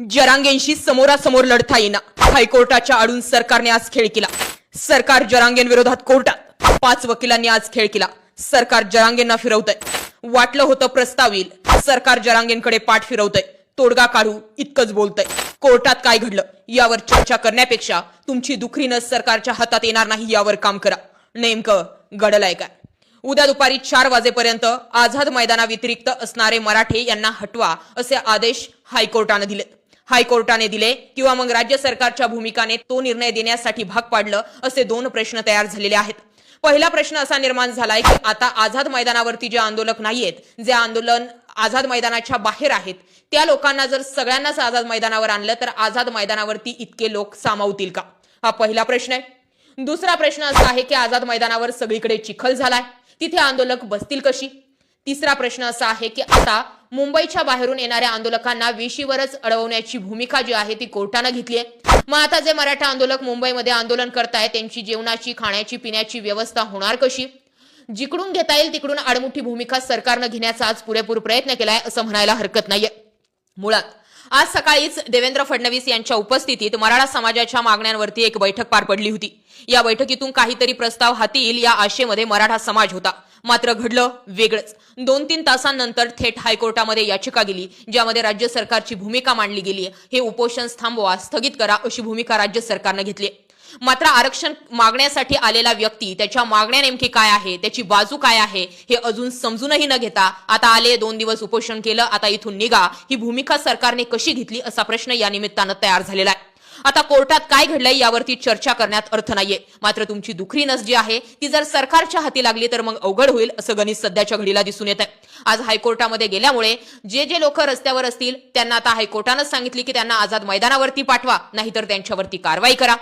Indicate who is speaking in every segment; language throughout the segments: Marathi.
Speaker 1: जरांगेंशी समोरासमोर लढता येईना. हायकोर्टाच्या आडून सरकारने आज खेळ केला. सरकार जरांगेंविरोधात कोर्टात. पाच वकिलांनी आज खेळ केला. सरकार जरांगेंना फिरवतंय. वाटलं होतं प्रस्ताव येईल. सरकार जरांगेंकडे पाठ फिरवतंय. तोडगा काढू इतकंच बोलतंय. कोर्टात काय घडलं? यावर चर्चा करण्यापेक्षा तुमची दुखरीनं सरकारच्या हातात येणार नाही यावर काम करा. नेमकं घडलंय काय? उद्या दुपारी चार वाजेपर्यंत आझाद मैदानाव्यतिरिक्त असणारे मराठे यांना हटवा असे आदेश हायकोर्टाने दिले हायकोर्टाने दिले किंवा मग राज्य सरकारच्या भूमिकाने तो निर्णय देण्यासाठी भाग पाडलं असे दोन प्रश्न तयार झालेले आहेत. पहिला प्रश्न असा निर्माण झालाय की आता आझाद मैदानावरती जे आंदोलक नाहीयेत जे आंदोलन आझाद मैदानाच्या बाहेर आहेत त्या लोकांना जर सगळ्यांनाच आझाद मैदानावर आणलं तर आझाद मैदानावरती इतके लोक सामावतील का? हा पहिला प्रश्न आहे. दुसरा प्रश्न असा आहे की आझाद मैदानावर सगळीकडे चिखल झालाय. तिथे आंदोलक बसतील कशी? तिसरा प्रश्न असा आहे की आता मुंबईच्या बाहेरून येणाऱ्या आंदोलकांना वेशीवरच अडवण्याची भूमिका जी आहे ती कोर्टानं घेतली आहे. मग आता जे मराठा आंदोलक मुंबईमध्ये आंदोलन करतायत त्यांची जेवणाची खाण्याची पिण्याची व्यवस्था होणार कशी? जिकडून घेता येईल तिकडून आडमुठी भूमिका सरकारनं घेण्याचा आज पुरेपूर प्रयत्न केलाय असं म्हणायला हरकत नाहीये. मुळात आज सकाळीच देवेंद्र फडणवीस यांच्या उपस्थितीत मराठा समाजाच्या मागण्यांवरती एक बैठक पार पडली होती. या बैठकीतून काहीतरी प्रस्ताव हाती येईल या आशेमध्ये मराठा समाज होता. मात्र घडलं वेगळंच. दोन तीन तासांनंतर थेट हायकोर्टामध्ये याचिका गेली ज्यामध्ये राज्य सरकारची भूमिका मांडली गेली हे उपोषण थांबवा स्थगित करा अशी भूमिका राज्य सरकारनं घेतली मात्र आरक्षण मागण्यासाठी आलेला व्यक्ती त्याच्या मागण्या नेमकी काय आहे त्याची बाजू काय आहे हे अजून समजूनही न घेता आता आले दोन दिवस उपोषण केलं आता इथून निघा ही भूमिका सरकारने कशी घेतली असा प्रश्न या निमित्तानं तयार झालेला आहे. आता कोर्टात काय घडलंय यावरती चर्चा करण्यात अर्थ नाहीये. मात्र तुमची दुखरी नस जी आहे ती जर सरकारच्या हाती लागली तर मग अवघड होईल असं गणित सध्याच्या घडीला दिसून येत आहे आज हायकोर्टामध्ये गेल्यामुळे जे जे लोक रस्त्यावर असतील त्यांना आता हायकोर्टानं सांगितले की त्यांना आझाद मैदानावरती पाठवा नाहीतर त्यांच्यावरती कारवाई करा.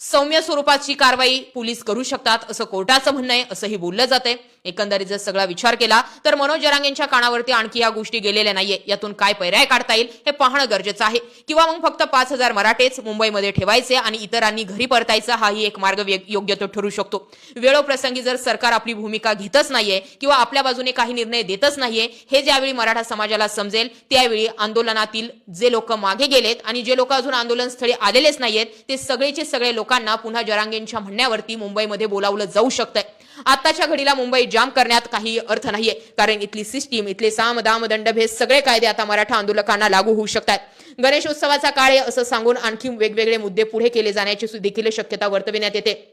Speaker 1: सौम्य स्वरूपाची कारवाई पोलीस करू शकतात असं कोर्टाचं म्हणणं आहे असंही बोललं जातंय. एकंदरीत जर सगळा विचार केला तर मनोज जरांग यांच्या कानावरती आणखी या गोष्टी गेलेल्या नाहीये. यातून काय पर्याय काढता येईल हे पाहणं गरजेचं आहे. किंवा मग फक्त पाच हजार मराठेच मुंबईमध्ये ठेवायचे आणि इतरांनी घरी परतायचा हाही एक मार्ग योग्य तो ठरू शकतो. वेळोप्रसंगी जर सरकार आपली भूमिका घेतच नाहीये किंवा आपल्या बाजूने काही निर्णय देतच नाहीये हे ज्यावेळी मराठा समाजाला समजेल त्यावेळी आंदोलनातील जे लोक मागे गेलेत आणि जे लोक अजून आंदोलन स्थळी आलेलेच नाहीयेत ते सगळेचे सगळे लोक लोकांना पुन्हा जरांगेंच्या म्हणण्यावरती मुंबईमध्ये बोलावलं जाऊ शकतंय. आताच्या घडीला मुंबई जाम करण्यात काही अर्थ नाहीये. कारण इथली सिस्टीम इथले साम दाम दंड भेद सगळे कायदे आता मराठा आंदोलकांना लागू होऊ शकतात गणेशोत्सवाचा काळ आहे असं सांगून आणखी वेगवेगळे मुद्दे पुढे केले जाण्याची देखील शक्यता वर्तविण्यात येते.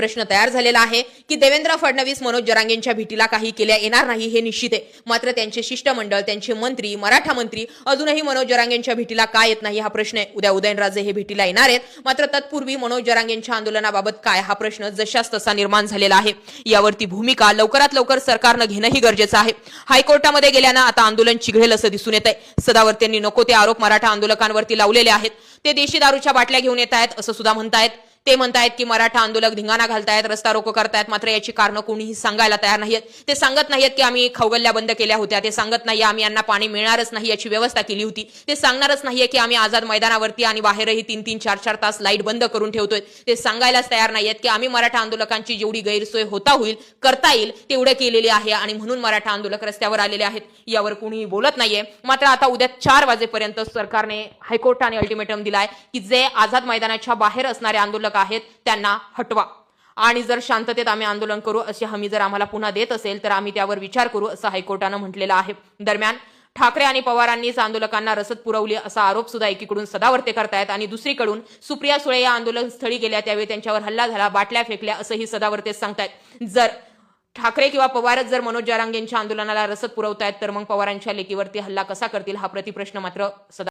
Speaker 1: प्रश्न तयार झालेला आहे की देवेंद्र फडणवीस मनोज जरांगेंच्या भेटीला काही केल्या येणार नाही हे निश्चित आहे. मात्र त्यांचे शिष्टमंडळ त्यांचे मंत्री मराठा मंत्री अजूनही मनोज जरांगेंच्या भेटीला का येत नाही हा प्रश्न आहे. उद्या उदयनराजे हे भेटीला येणार आहेत. मात्र तत्पूर्वी मनोज जरांगेंच्या आंदोलनाबाबत काय हा प्रश्न जशाच तसा निर्माण झालेला आहे. यावरती भूमिका लवकरात लवकर सरकारनं घेणंही गरजेचं आहे. हायकोर्टामध्ये गेल्यानं आता आंदोलन चिघळेल असं दिसून येत आहे सदावर्त्यांनी नको ते आरोप मराठा आंदोलकांवरती लावलेले आहेत. ते देशी दारूच्या बाटल्या घेऊन येत आहेत असं सुद्धा म्हणतायत. ते म्हणतायत की मराठा आंदोलक धिंगाणा घालतायत रस्ता रोको करतायत मात्र याची कारणं कोणीही सांगायला तयार नाहीयेत. ते सांगत नाहीयेत की आम्ही खवगल्ल्या बंद केल्या होत्या. ते सांगत नाही आम्ही यांना पाणी मिळणारच नाही याची व्यवस्था केली होती. ते सांगणारच नाहीये की आम्ही आझाद मैदानावरती आणि बाहेरही तीन तीन चार चार तास लाइट बंद करून ठेवतोय. ते सांगायलाच तयार नाहीयेत की आम्ही मराठा आंदोलकांची जेवढी गैरसोय होता होईल करता येईल तेवढं केलेली आहे आणि म्हणून मराठा आंदोलक रस्त्यावर आलेले आहेत यावर कुणीही बोलत नाहीये. मात्र आता उद्या चार वाजेपर्यंत सरकारने हायकोर्टाने अल्टिमेटम दिलाय की जे आझाद मैदानाच्या बाहेर असणारे आंदोलक आंदोलक आहेत त्यांना हटवा. आणि जर शांततेत आम्ही आंदोलन करू अशी हमी जर आम्हाला पुन्हा देत असेल तर आम्ही त्यावर विचार करू असं हायकोर्टानं म्हटलेलं आहे. दरम्यान ठाकरे आणि पवारांनीच आंदोलकांना रसद पुरवली असा आरोप सुद्धा एकीकडून सदावर्ते करतायत आणि दुसरीकडून सुप्रिया सुळे या आंदोलन स्थळी गेल्या त्यावेळी त्यांच्यावर हल्ला झाला बाटल्या फेकल्या असंही सदावर्ते सांगतायत. जर ठाकरे किंवा पवारच जर मनोज जारांगेंच्या आंदोलनाला रसद पुरवतायत तर मग पवारांच्या लेकीवरती हल्ला कसा करतील हा प्रतिप्रश्न मात्र सदा